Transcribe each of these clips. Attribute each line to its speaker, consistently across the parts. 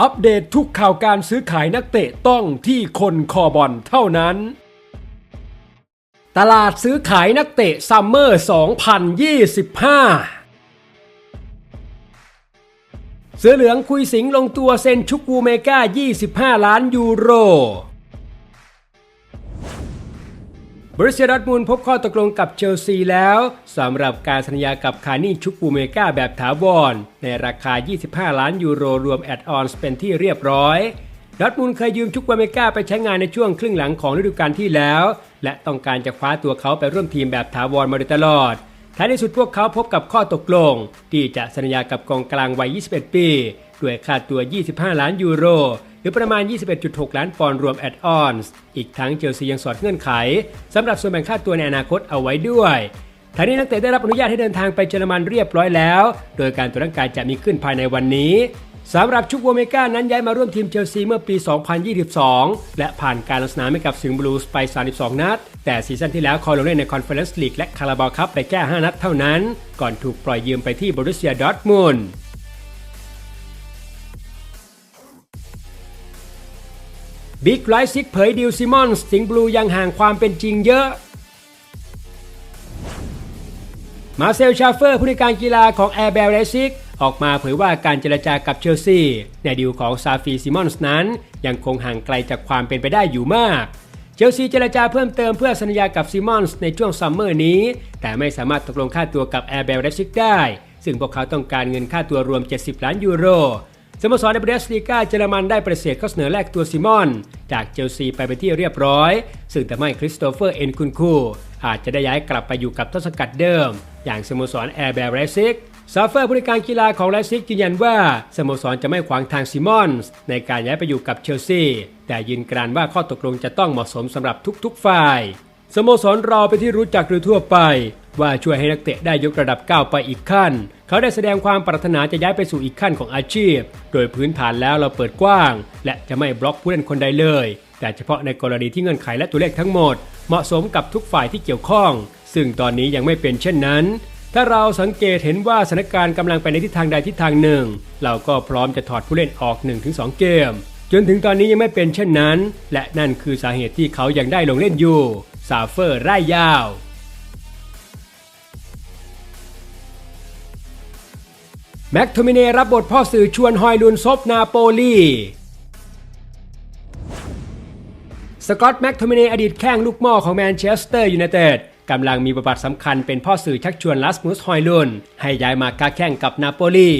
Speaker 1: อัปเดตทุกข่าวการซื้อขายนักเตะต้องที่คนคอบอลเท่านั้น ตลาดซื้อขายนักเตะซัมเมอร์ 2025 เสือเหลืองคุยสิงลงตัวเซ็นชุกวูเมกา 25 ล้านยูโร บริเซียดอทมุนด์พบข้อตกลงกับเชลซีแล้วสำหรับการสัญญากับคานี่ชุกปูเมกาแบบถาวร ในราคา 25 ล้านยูโรรวมแอดออนเป็นที่เรียบร้อยดอทมุนด์เคยยืมชุกปูเมกาไปใช้งานในช่วงครึ่งหลังของฤดูกาลที่แล้ว และต้องการจะคว้าตัวเขาไปร่วมทีมแบบถาวรมาโดยตลอดท้ายที่สุดพวกเขาพบกับข้อตกลง ที่จะสัญญากับกองกลางวัย 21 ปี ด้วยค่าตัว 25 ล้านยูโร รือประมาณ 21.6 ล้านปอนด์รวมแอดออนส์อีกทั้งเชลซียังสอดเงื่อนไขสำหรับส่วนแบ่งค่าตัวในอนาคตเอาไว้ด้วยทางนี้นักเตะได้รับอนุญาตให้เดินทางไปเยอรมันเรียบร้อยแล้ว โดยการตรวจร่างกายจะมีขึ้นภายในวันนี้สำหรับชุกโวเมกานั้นย้ายมาร่วมทีมเชลซีเมื่อปี 2022 และผ่านการลงสนามให้กับสิงห์บลูสไป 32 นัด แต่ซีซั่นที่แล้วคอยลงเล่นในคอนเฟอเรนซ์ลีกและคาราบาวคัพไปแค่ 5 นัดเท่านั้น ก่อนถูกปล่อยยืมไปที่บรูเซียดอร์ทมุนด์ บิ๊กไลซิกเผยดิวซิมอนส์สิงบลูยังห่างความเป็นจริงเยอะ มาเซลชาเฟอร์ผู้ในการกีฬาของแอร์เบลไลซิกออกมาเผยว่าการเจรจากับเชลซีในดีลของซาฟีซิมอนส์นั้น ยังคงห่างไกลจากความเป็นไปได้อยู่มากเชลซีเจรจาเพิ่มเติมเพื่อสัญญากับซิมอนส์ในช่วงซัมเมอร์นี้ แต่ไม่สามารถตกลงค่าตัวกับแอร์เบลไลซิกได้ ซึ่งพวกเขาต้องการเงินค่าตัวรวม 70 ล้านยูโร สโมสรในบูเดสลีกาเยอรมันได้ประเสริฐข้อเสนอแลกตัวซิมอน จากเชลซีไปเป็นที่เรียบร้อย ซึ่งทำให้คริสโตเฟอร์เอ็นคุนคูอาจจะได้ย้ายกลับไปอยู่กับต้นสังกัดเดิม อย่างสโมสรแอร์แบร์ไรซิกซาเฟอร์ผู้ในการกีฬาของไรซิกยืนยันว่าสโมสรจะไม่ขวางทางซิมอนส์ในการย้ายไปอยู่กับเชลซี แต่ยืนกรานว่าข้อตกลงจะต้องเหมาะสมสำหรับทุกๆฝ่ายสโมสรรอไปนที่รู้จักโดยทั่วไป ว่าช่วยให้นักเตะได้ยกระดับก้าวไปอีกขั้น เขาได้แสดงความปรารถนาจะย้ายไปสู่อีกขั้นของอาชีพ โดยพื้นฐานแล้วเราเปิดกว้าง และจะไม่บล็อกผู้เล่นคนใดเลย แต่เฉพาะในกรณีที่เงื่อนไขและตัวเลขทั้งหมด เหมาะสมกับทุกฝ่ายที่เกี่ยวข้อง ซึ่งตอนนี้ยังไม่เป็นเช่นนั้น ถ้าเราสังเกตเห็นว่าสถานการณ์กำลังไปในทิศทางใดทิศทางหนึ่ง เราก็พร้อมจะถอดผู้เล่นออก 1-2 เกม จนถึงตอนนี้ยังไม่เป็นเช่นนั้น และนั่นคือสาเหตุที่เขายังได้ลงเล่นอยู่ซาเฟอร์ไร่ยาว แม็กโทมิเนรับบทพ่อสื่อชวนฮอยลุนซบนาโปลีสกอตต์แม็กโทมิเนอดีตแข้งลูกหม้อของแมนเชสเตอร์ยูไนเต็ดกำลังมีบทบาทสำคัญเป็นพ่อสื่อชักชวนลัสมุสฮอยลุนให้ย้ายมาค้าแข่งกับนาโปลี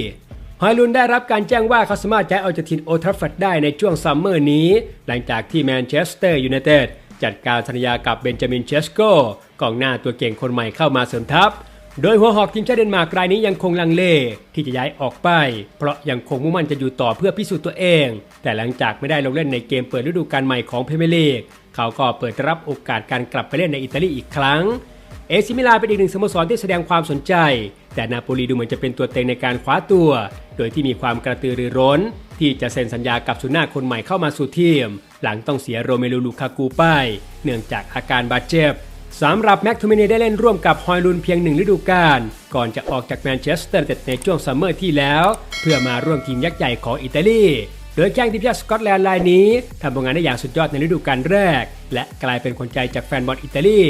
Speaker 1: ฮอยลุนได้รับการแจ้งว่าเขาสามารถย้ายออกจากทีมโอทรัฟฟอร์ดได้ในช่วงซัมเมอร์นี้ หลังจากที่แมนเชสเตอร์ยูไนเต็ดจัดการสัญญากับเบนจามินเชสโกกองหน้าตัวเก่งคนใหม่เข้ามาเสริมทัพ โดยหัวหอกทีมชาติเดนมาร์กรายนี้ยังคงลังเลที่จะย้ายออกไป เพราะยังคงมุ่งมั่นจะอยู่ต่อเพื่อพิสูจน์ตัวเอง แต่หลังจากไม่ได้ลงเล่นในเกมเปิดฤดูกาลใหม่ของเพเมียร์ลีกเขาก็เปิดรับโอกาสการกลับไปเล่นในอิตาลีอีกครั้ง เอซิมิลานเป็นอีกหนึ่งสโมสรที่แสดงความสนใจ แต่นาโปลีดูเหมือนจะเป็นตัวเต็งในการคว้าตัว โดยที่มีความกระตือรือร้น ที่จะเซ็นสัญญากับสุน่าคนใหม่เข้ามาสู่ทีม หลังต้องเสียโรเมลูลูคากูไป เนื่องจากอาการบาดเจ็บ สำหรับแม็กทูมินีได้เล่นร่วมกับฮอยลุนเพียงหนึ่งฤดูกาลก่อนจะออกจากแมนเชสเตอร์ในช่วงซัมเมอร์ที่แล้ว เพื่อมาร่วมทีมยักษ์ใหญ่ของอิตาลี โดยแข้งทีมชาติสกอตแลนด์รายนี้ทำผลงานได้อย่างสุดยอดในฤดูกาลแรก และกลายเป็นคนใจจากแฟนบอลอิตาลี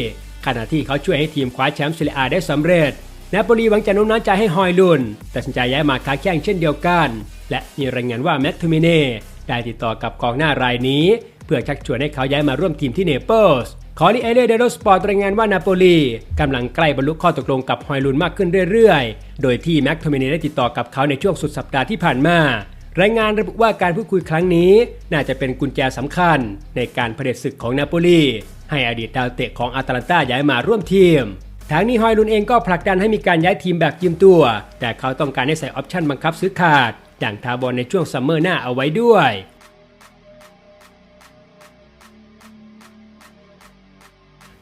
Speaker 1: ขณะที่เขาช่วยให้ทีมคว้าแชมป์ซีเรียได้สำเร็จนาโปลีหวังจะโน้มน้าวใจให้ฮอยลุนแต่สัญญาย้ายมาค้าแข่งเช่นเดียวกัน และมีรายงานว่าแมททูมิเน่ได้ติดต่อกับกองหน้ารายนี้ เพื่อชักชวนให้เขาย้ายมาร่วมทีมที่เนเปิลส์ คอรีเอเลเดโรสปอร์ตรายงานว่านาโปลีกำลังใกล้บรรลุข้อตกลงกับฮอยลุนมากขึ้นเรื่อยๆ โดยที่แม็กโทมิเน่ได้ติดต่อกับเขาในช่วงสุดสัปดาห์ที่ผ่านมารายงานระบุว่าการพูดคุยครั้งนี้ น่าจะเป็นกุญแจสำคัญ ในการเผด็จศึกของนาโปลีให้อดีตดาวเตะของอาตาลันตาย้ายมาร่วมทีมทางนี้ฮอยลุนเองก็ผลักดันให้มีการย้ายทีมแบบยืมตัว แต่เขาต้องการให้ใส่ออปชั่นบังคับซื้อขาด อย่างทาบอลในช่วงซัมเมอร์หน้าเอาไว้ด้วย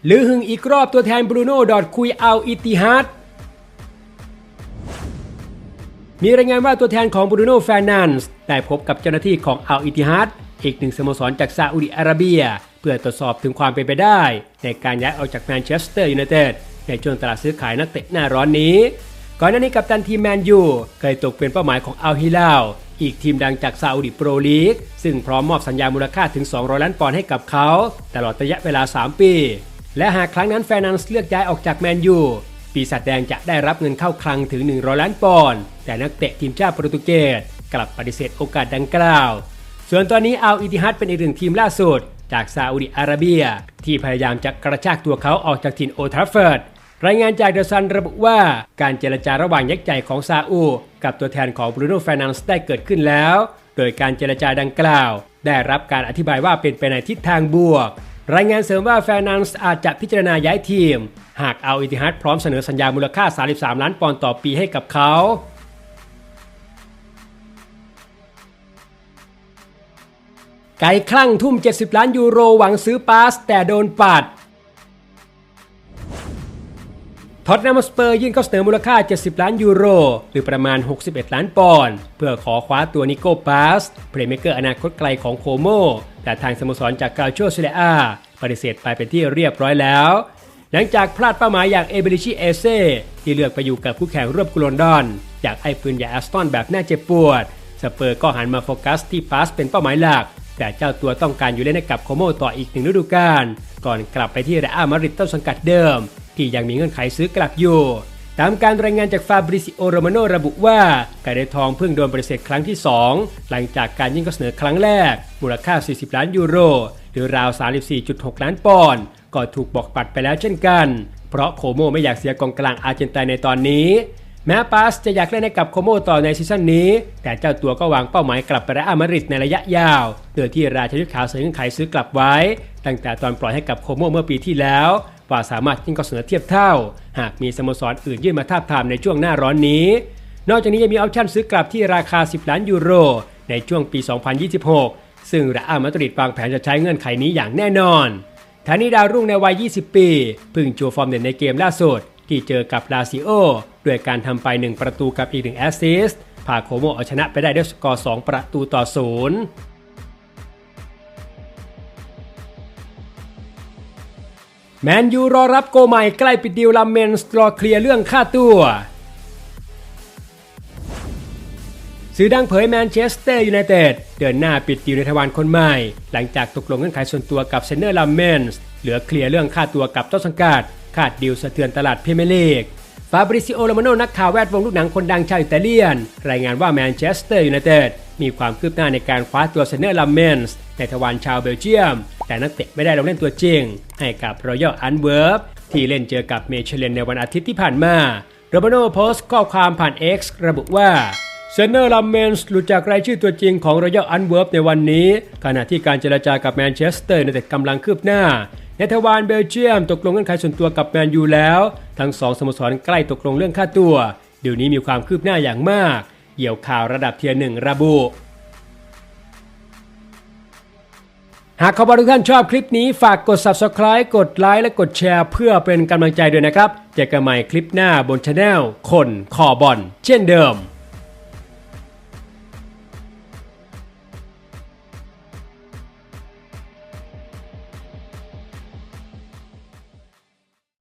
Speaker 1: หรือหึงอีกรอบตัวแทนบรูโน่ดอดคุยเอาอิติฮัดมีรายงานว่าตัวแทนของบรูโน่แฟร์นันส์ได้พบกับเจ้าหน้าที่ของอัลอิติฮัดอีกหนึ่งสโมสรจากซาอุดิอาระเบีย เพื่อตรวจสอบถึงความเป็นไปได้ ในการย้ายออกจากแมนเชสเตอร์ยูไนเต็ดในช่วงตลาดซื้อขายนักเตะหน้าร้อนนี้ ก่อนหน้านี้กับตันทีมแมนยูเคยตกเป็นเป้าหมายของอัลฮิลาลอีกทีมดังจากซาอุดิโปรลีกซึ่งพร้อมมอบสัญญามูลค่าถึง 200 ล้านปอนด์ให้กับเขา ตลอดระยะเวลา 3 ปี และหากครั้งนั้นแฟร์นันส์เลือกย้ายออกจากแมนยูปีศาจแดงจะได้รับเงินเข้าคลังถึง 100 ล้านปอนด์แต่นักเตะทีมชาติโปรตุเกสกลับปฏิเสธโอกาสดังกล่าว ส่วนตอนนี้เอัลอิติฮัดเป็นอีกหนึ่งทีมล่าสุด จากซาอุดิอาระเบีย ที่พยายามจะกระชากตัวเขาออกจากถิ่นโอทราฟเฟิร์ดรายงานจากเดอะซันระบุว่าการเจรจาระหว่างยักษ์ใหญ่ของซาอุกับตัวแทนของบรูโน่แฟร์นันส์ได้เกิดขึ้นแล้ว โดยการเจรจาดังกล่าว ได้รับการอธิบายว่าเป็นไปในทิศทางบวก รายงานเสริมว่าแฟรนันส์อาจจะพิจารณาย้ายทีม หากเอาอิติฮัดพร้อมเสนอสัญญามูลค่า 33 ล้านปอนด์ต่อปีให้กับเขาไก่คลั่งทุ่ม 70 ล้านยูโรหวังซื้อปาส แต่โดนปัด ท็อตแนมสเปอร์ยื่นข้อเสนอมูลค่า 70 ล้านยูโร หรือประมาณ 61 ล้านปอนด์เพื่อขอคว้าตัวนิโก้ปาสเพลย์เมเกอร์อนาคตไกลของโคโม แต่ทางสโมสรจากกาโชเซเลอาปฏิเสธไปเป็นที่เรียบร้อยแล้ว หลังจากพลาดเป้าหมายอย่างเอเบริชิเอเซที่เลือกไปอยู่กับคู่แข่งร่วมกุลอนดอน จากไอ้ปืนยาแอสตันแบบน่าเจ็บปวด สเปอร์ก็หันมาโฟกัสที่ปาสเป็นเป้าหมายหลัก แต่เจ้าตัวต้องการอยู่เล่นให้กับโคโมต่ออีกหนึ่งฤดูกาลก่อนกลับไปที่เรอัลมาดริดต้นสังกัดเดิม ที่ยังมีเงื่อนไขซื้อกลับอยู่ ตามการรายงานจากฟาบริซิโอโรมาโนระบุว่าการได้ทองเพิ่งโดนปฏิเสธครั้งที่ 2 หลังจากการยื่นข้อเสนอครั้งแรก มูลค่า 40 ล้านยูโร หรือราว 34.6 ล้านปอนด์ก็ถูกบอกปัดไปแล้วเช่นกัน เพราะโคโมไม่อยากเสียกองกลางอาร์เจนตินาในตอนนี้ แม้ปาสจะอยากเล่นให้กับโคโมต่อในซีซั่นนี้ แต่เจ้าตัวก็วางเป้าหมายกลับไปรอัลมาริดในระยะยาว โดยที่ราชยุทธขาวเสนอเงื่อนไขซื้อกลับไว้ ตั้งแต่ตอนปล่อยให้กับโคโมเมื่อปีที่แล้ว ว่าสามารถยื่นข้อเสนอเทียบเท่า หากมีสโมสรอื่นยื่นมาทาบทามในช่วงหน้าร้อนนี้ นอกจากนี้ยังมีออปชั่นซื้อกลับที่ราคา 10 ล้านยูโร ในช่วงปี 2026 ซึ่งเรอัลมาดริดวางแผนจะใช้เงื่อนไขนี้อย่างแน่นอนทานีดาวรุ่งในวัย 20 ปีพึ่งโชว์ฟอร์มเด่นในเกมล่าสุด ที่เจอกับลาซิโอด้วยการทำไป 1 ประตูกับอีก1แอสซิสต์พาโคโมเอาชนะไปได้ด้วยสกอร์ 2 ประตูต่อ 0 แมนยูรอรับโกใหม่ใกล้ปิดดีลลาเมนส์รอเคลียร์เรื่องค่าตัวสื่อดังเผยแมนเชสเตอร์ยูไนเต็ดเดินหน้าปิดดีลในทวารคนใหม่ หลังจากตกลงเงื่อนไขส่วนตัวกับเซนเนอร์ลามเมนส์เหลือเคลียร์เรื่องค่าตัวกับต้นสังกัด ขาดดีลสะเทือนตลาดพรีเมียร์ลีก ฟาบริซิโอโรมาโนนักข่าวแวดวงลูกหนังคนดังชาวอิตาเลียน รายงานว่าแมนเชสเตอร์ยูไนเต็ดมีความคืบหน้าในการคว้าตัวเซนเนอร์ลัมเมนส์ในทวารชาวเบลเยียม แต่นักเตะไม่ได้ลงเล่นตัวจริง ให้กับรอยัลอันเวิร์ฟที่เล่นเจอกับเมเชเลนในวันอาทิตย์ที่ผ่านมาโรมาโนโพสต์ข้อความผ่าน X ระบุว่าเซนเนอร์ลัมเมนส์หลุดจากรายชื่อตัวจริงของรอยัลอันเวิร์ฟในวันนี้ ขณะที่การเจรจากับแมนเชสเตอร์ในแต่กำลังคืบหน้าในทวารเบลเยียมตกลงเงื่อนไขส่วนตัวกับแมนยูแล้ว ทั้งสองสโมสรใกล้ตกลงเรื่องค่าตัว เดี๋ยวนี้มีความคืบหน้าอย่างมาก เหี่ยวข่าวระดับเทียร์หนึ่งระบุ หากขอบคุณทุกท่านชอบคลิปนี้ฝากกด subscribe กดไลค์และกดแชร์เพื่อเป็นกำลังใจด้วยนะครับ เจอกันใหม่คลิปหน้าบนช anel คนคอบอลเช่นเดิม